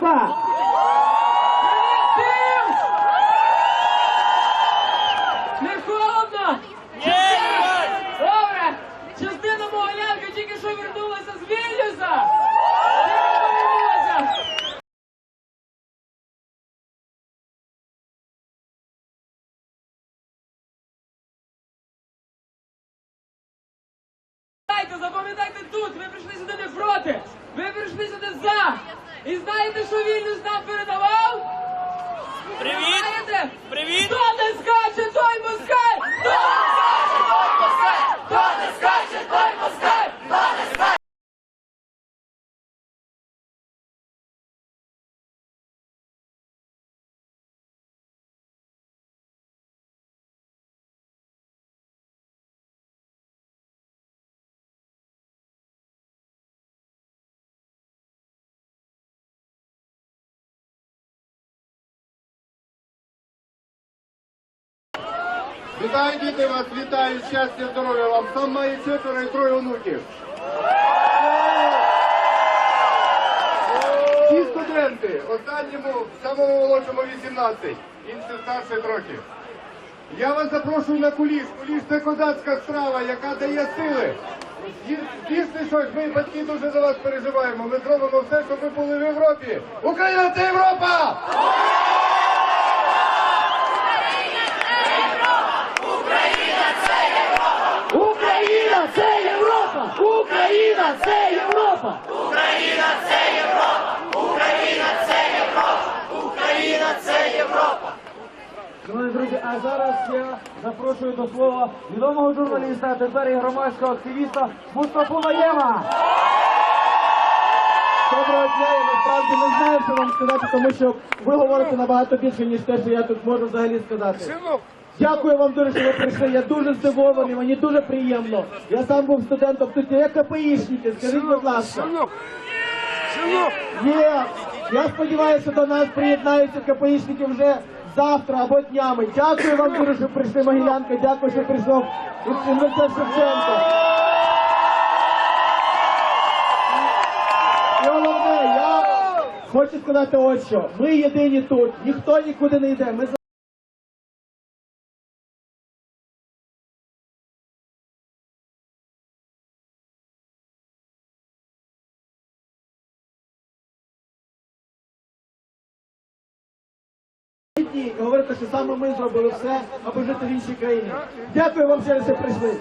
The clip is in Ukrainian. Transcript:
Не холодно? Добре! Частина мого лялька тільки що вернулася з Вільнюса! Запам'ятайте тут! Ви прийшли сюди не проти! Ви прийшли сюди за! І знаєте, що Вільнюс нам передавав? Привіт! Знаєте? Привіт! Вітаю діти вас, вітаю, щастя, здоров'я вам. Сам має четверо і троє онуків. Ці студенти, останньому, самому молодшому 18, інші старше трохи. Я вас запрошую на куліш. Куліш це козацька страва, яка дає сили. З'їсти щось, ми батьки дуже за вас переживаємо. Ми зробимо все, щоб ви були в Європі. Україна це Європа! Україна це Європа! Україна це Європа! Україна це Європа! Україна це Європа. Шановні друзі, а зараз я запрошую до слова відомого журналіста, а тепер і громадського активіста Мустафу Наєма. Доброго дня, я насправді не знаю, що вам сказати, тому що ви говорите набагато більше, ніж те, що я тут можу взагалі сказати. Дякую вам дуже, що ви прийшли. Я дуже здивований, мені дуже приємно. Я сам був студентом тут є КПІшники, скажіть, будь ласка. Є. Я сподіваюся, до нас приєднаються КПІшники вже завтра або днями. Дякую вам дуже, що прийшли Могилянка. Дякую, що прийшов університет Шевченко. І головне, я хочу сказати ось що. Ми єдині тут, ніхто нікуди не йде. Ми і говорите, що саме ми зробили все, аби жити в іншій країні. Дякую вам що ви прийшли.